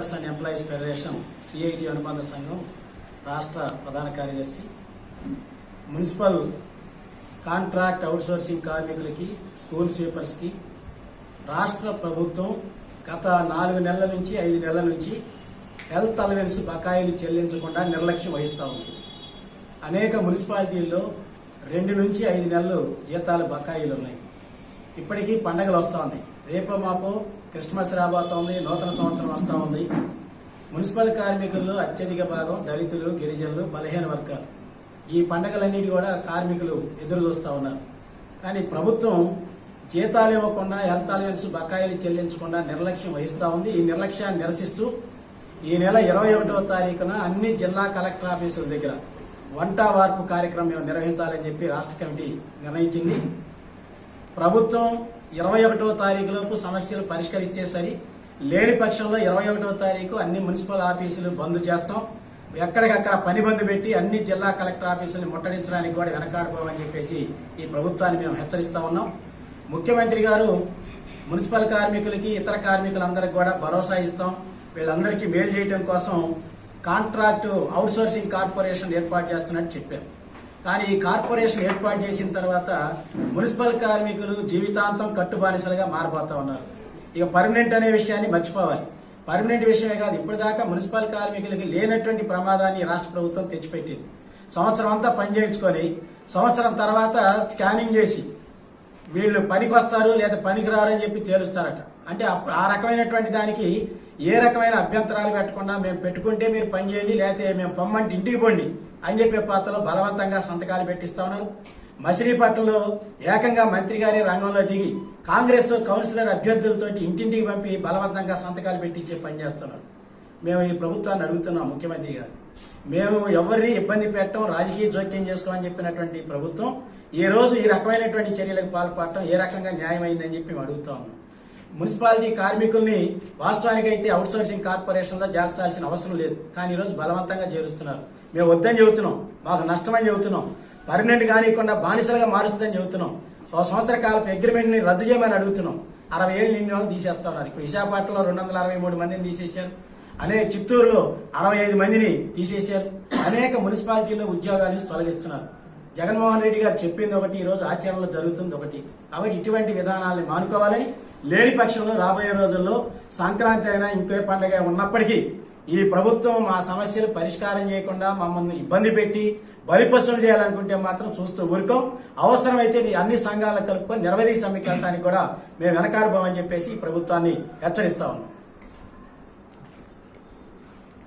Workers and employees federation CIT అనుబంధ సంఘం రాష్ట్ర ప్రధాన కార్యదర్శి మున్సిపల్ కాంట్రాక్ట్ అవుట్సోర్సింగ్ కార్మికులకి స్కూల్ స్వీపర్స్కి రాష్ట్ర ప్రభుత్వం గత నాలుగు నెలల నుంచి ఐదు నెలల నుంచి హెల్త్ అలవెన్స్ బకాయిలు చెల్లించకుండా నిర్లక్ష్యం వహిస్తూ ఉంది. అనేక మున్సిపాలిటీల్లో రెండు నుంచి ఐదు నెలలు జీతాలు బకాయిలు ఉన్నాయి. ఇప్పటికీ పండగలు వస్తూ ఉన్నాయి రేపు మాపు క్రిస్మస్ రాబోతా ఉంది నూతన సంవత్సరం వస్తూ ఉంది. మున్సిపల్ కార్మికుల్లో అత్యధిక భాగం దళితులు గిరిజనులు బలహీన వర్గాలు. ఈ పండగలన్నిటి కూడా కార్మికులు ఎదురు చూస్తూ ఉన్నారు. కానీ ప్రభుత్వం జీతాలు ఇవ్వకుండా హెల్త్ అలవెన్స్ బకాయిలు చెల్లించకుండా నిర్లక్ష్యం వహిస్తూ ఉంది. ఈ నిర్లక్ష్యాన్ని నిరసిస్తూ ఈ నెల ఇరవై ఒకటవ తారీఖున అన్ని జిల్లా కలెక్టర్ ఆఫీసుల దగ్గర వంట వార్పు కార్యక్రమం నిర్వహించాలని చెప్పి రాష్ట్ర కమిటీ నిర్ణయించింది. ప్రభుత్వం ఇరవై ఒకటో తారీఖులోపు సమస్యలు పరిష్కరిస్తే సరి లేని పక్షంలో ఇరవై ఒకటో తారీఖు అన్ని మున్సిపల్ ఆఫీసులు బంద్ చేస్తాం. ఎక్కడికక్కడ పని బంద్ పెట్టి అన్ని జిల్లా కలెక్టర్ ఆఫీసులను ముట్టడించడానికి కూడా వెనకాడుకోమని చెప్పేసి ఈ ప్రభుత్వాన్ని మేము హెచ్చరిస్తా ఉన్నాం. ముఖ్యమంత్రి గారు మున్సిపల్ కార్మికులకి ఇతర కార్మికులందరికీ కూడా భరోసా ఇస్తాం. వీళ్ళందరికీ మేలు చేయడం కోసం కాంట్రాక్టు అవుట్సోర్సింగ్ కార్పొరేషన్ ఏర్పాటు చేస్తున్నట్టు చెప్పారు. కానీ ఈ కార్పొరేషన్ ఏర్పాటు చేసిన తర్వాత మున్సిపల్ కార్మికులు జీవితాంతం కట్టుబానిసలుగా మారిపోతా ఉన్నారు. ఇక పర్మనెంట్ అనే విషయాన్ని మర్చిపోవాలి. పర్మనెంట్ విషయమే కాదు ఇప్పటిదాకా మున్సిపల్ కార్మికులకి లేనటువంటి ప్రమాదాన్ని రాష్ట్ర ప్రభుత్వం తెచ్చిపెట్టింది. సంవత్సరం అంతా పనిచేయించుకొని సంవత్సరం తర్వాత స్కానింగ్ చేసి వీళ్ళు పనికి వస్తారు లేదా పనికి రారని చెప్పి తేలుస్తారట. అంటే అప్పుడు ఆ రకమైనటువంటి దానికి ఏ రకమైన అభ్యంతరాలు పెట్టకుండా మేము పెట్టుకుంటే మీరు పని చేయండి లేకపోతే మేము పొమ్మంటే ఇంటికి పోండి అని చెప్పే పాత్రలో బలవంతంగా సంతకాలు పెట్టిస్తా ఉన్నారు. మచిలీపట్నంలో ఏకంగా మంత్రి గారి రంగంలో దిగి కాంగ్రెస్ కౌన్సిలర్ అభ్యర్థులతోటి ఇంటింటికి పంపి బలవంతంగా సంతకాలు పెట్టించే పని చేస్తున్నారు. మేము ఈ ప్రభుత్వాన్ని అడుగుతున్నాం ముఖ్యమంత్రి గారు. మేము ఎవరిని ఇబ్బంది పెట్టడం రాజకీయ జోక్యం చేసుకోమని చెప్పినటువంటి ప్రభుత్వం ఈ రోజు ఈ రకమైనటువంటి చర్యలకు పాల్పడటం ఏ రకంగా న్యాయమైందని చెప్పి మేము అడుగుతా ఉన్నాం. మున్సిపాలిటీ కార్మికుల్ని వాస్తవానికైతే అవుట్సోర్సింగ్ కార్పొరేషన్లో చేర్చాల్సిన అవసరం లేదు. కానీ ఈరోజు బలవంతంగా చేరుస్తున్నారు. మేము వద్దని చెబుతున్నాం. మాకు నష్టమని చెబుతున్నాం. పర్మనెంట్ కానివ్వకుండా బానిసలుగా మారుస్తుందని చెబుతున్నాం. ఒక సంవత్సర కాలపు అగ్రిమెంట్ని రద్దు చేయమని అడుగుతున్నాం. అరవై ఏళ్ళు నిన్న వాళ్ళు తీసేస్తున్నారు. ఇప్పుడు విశాఖపట్నంలో రెండు వందల అరవై మూడు మందిని తీసేశారు. అనేక చిత్తూరులో అరవై ఐదు మందిని తీసేశారు. అనేక మున్సిపాలిటీల్లో ఉద్యోగాలు తొలగిస్తున్నారు. జగన్మోహన్ రెడ్డి గారు చెప్పింది ఒకటి ఈ రోజు ఆచరణలో జరుగుతుంది ఒకటి. కాబట్టి ఇటువంటి విధానాలను మానుకోవాలని లేని పక్షంలో రాబోయే రోజుల్లో సంక్రాంతి అయినా ఇంకే పండుగ ఉన్నప్పటికీ ఈ ప్రభుత్వం మా సమస్యలు పరిష్కారం చేయకుండా మమ్మల్ని ఇబ్బంది పెట్టి బలిపశువులు చేయాలనుకుంటే మాత్రం చూస్తూ ఊరుకోం. అవసరమైతే మీ అన్ని సంఘాలను కలుపుకొని నిరవధి సమ్మెకి కూడా మేము వెనకాడబోమని చెప్పేసి ఈ ప్రభుత్వాన్ని హెచ్చరిస్తా ఉన్నాం.